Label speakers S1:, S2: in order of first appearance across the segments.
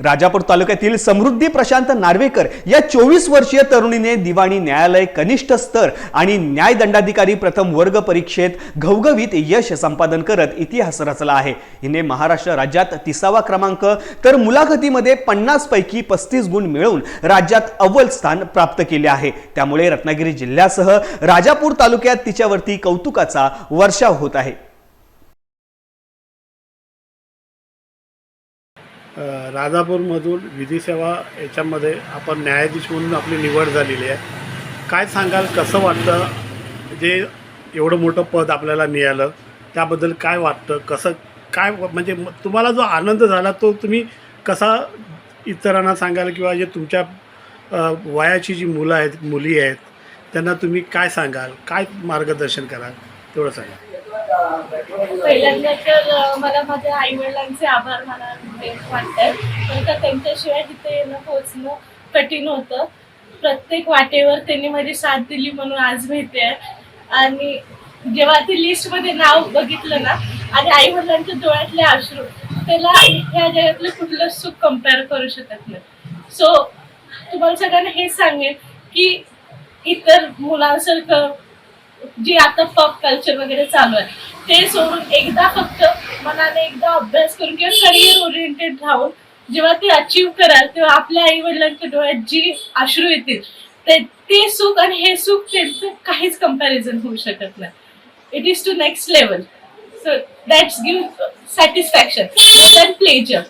S1: राजापूर तालुक्यातील समृद्धी प्रशांत नार्वेकर या चोवीस वर्षीय तरुणीने दिवाणी न्यायालय कनिष्ठ स्तर आणि न्यायदंडाधिकारी प्रथम वर्ग परीक्षेत घवघवीत यश संपादन करत इतिहास रचला आहे. हिने महाराष्ट्र राज्यात तिसावा क्रमांक तर मुलाखतीमध्ये पन्नास पैकी पस्तीस गुण मिळवून राज्यात अव्वल स्थान प्राप्त केले आहे. त्यामुळे रत्नागिरी जिल्ह्यासह राजापूर तालुक्यात तिच्यावरती कौतुकाचा वर्षाव होत आहे.
S2: राजापूरमधून विधी सेवा याच्यामध्ये आपण न्यायाधीश म्हणून आपली निवड झालेली आहे. काय सांगाल कसं वाटतं? जे एवढं मोठं पद आपल्याला मिळालं त्याबद्दल काय वाटतं? कसं काय म्हणजे तुम्हाला जो आनंद झाला तो तुम्ही कसा इतरांना सांगाल किंवा जे तुमच्या वयाची जी मुलं आहेत मुली आहेत त्यांना तुम्ही काय सांगाल? काय मार्गदर्शन कराल? तेवढं सांगा.
S3: पहिल्यांदा तर मला माझ्या आई वडिलांचे आभार मला वाटतात पण का त्यांच्याशिवाय तिथे येणं पोहोचणं कठीण होतं. प्रत्येक वाटेवर त्यांनी माझी साथ दिली म्हणून आज भेटते आणि जेव्हा ती लिस्टमध्ये नाव बघितलं ना आणि आई वडिलांच्या डोळ्यातले अश्रू त्याला ह्या जगातलं कुठलं सुख कंपेअर करू शकत नाही. सो तुम्हाला सगळ्यांना हे सांगेन की इतर मुलांसारखं जी आता पॉप कल्चर वगैरे चालू आहे ते सोडून एकदा फक्त मनाने एकदा अभ्यास करून किंवा करिअर ओरिएंटेड राहून जेव्हा ते अचीव कराल तेव्हा आपल्या आई वडिलांच्या डोळ्यात जी अश्रू येतील ते ते सुख आणि हे सुख त्यांचं काहीच कंपॅरिझन होऊ शकत नाही. It is to next level so that's give satisfaction that pleasure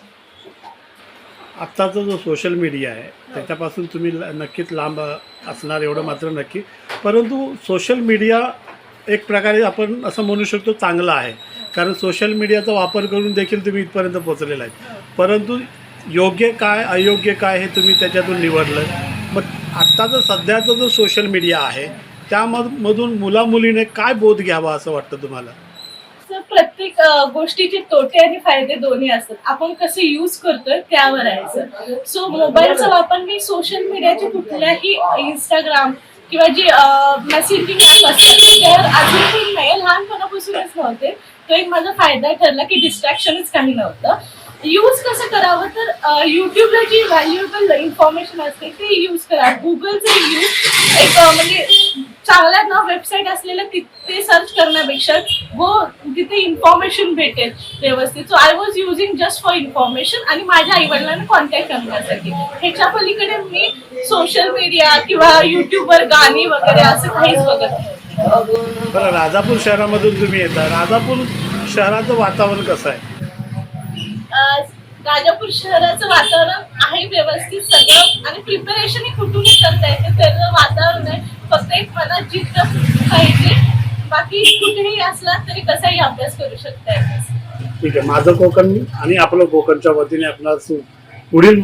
S2: आत्ताचा जो सोशल मीडिया आहे त्याच्यापासून तुम्ही नक्कीच लांब असणार एवढं मात्र नक्की. परंतु सोशल मीडिया एक प्रकारे आपण असं म्हणू शकतो चांगला आहे. कारण सोशल मीडियाचा वापर करून देखील तुम्ही इथपर्यंत पोहोचलेला आहे. परंतु योग्य काय अयोग्य काय हे तुम्ही त्याच्यातून निवडलं. मग आत्ताचं सध्याचा जो सोशल मीडिया आहे त्यामधून मुलामुलीने काय बोध घ्यावा असं वाटतं तुम्हाला?
S3: प्रत्येक गोष्टीचे तोटे आणि फायदे दोन्ही असतात. आपण कसे यूज करतोय त्यावर आहे सर. सो मोबाईलचा वापर मी सोशल मीडियाचे कुठल्याही इंस्टाग्राम किंवा जे मेसेजिंग ऍप असतात त्यावर अजूनही नाही. लहानपणापासूनच नव्हते. तो एक माझा फायदा ठरला की डिस्ट्रॅक्शनच काही नव्हतं. यूज कसं करावं? तर युट्यूबला जी व्हॅल्युएबल इन्फॉर्मेशन असते ते यूज करा. गुगलचे यूज एक म्हणजे चांगल्या ना वेबसाईट असलेलं तिथे सर्च करण्यापेक्षा हो तिथे इन्फॉर्मेशन भेटेल व्यवस्थित. So I was using just for information आणि माझ्या आई वडिलांना कॉन्टॅक्ट करण्यासाठी. ह्याच्या पलीकडे मी सोशल मीडिया किंवा युट्यूबवर गाणी वगैरे असं काहीच बघत.
S2: बरं राजापूर शहरामधून तुम्ही येता. राजापूर शहराचं वातावरण कसं आहे?
S3: राजापूर शहराचं वातावरण आहे व्यवस्थित सगळं. आणि प्रिपरेशन कुठूनही करता येते त्याचं वातावरण आहे. फक्त एक मनात जिद्द पाहिजे. बाकी कुठेही असला तरी कसाही अभ्यास करू शकता
S2: ठीक आहे. माझं कोकण आणि आपलं कोकणच्या वतीने आपला पुढील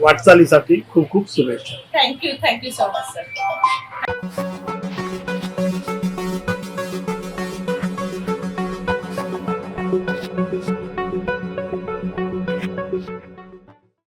S2: वाटचालीसाठी खूप खूप शुभेच्छा.
S3: Thank you thank you so much sir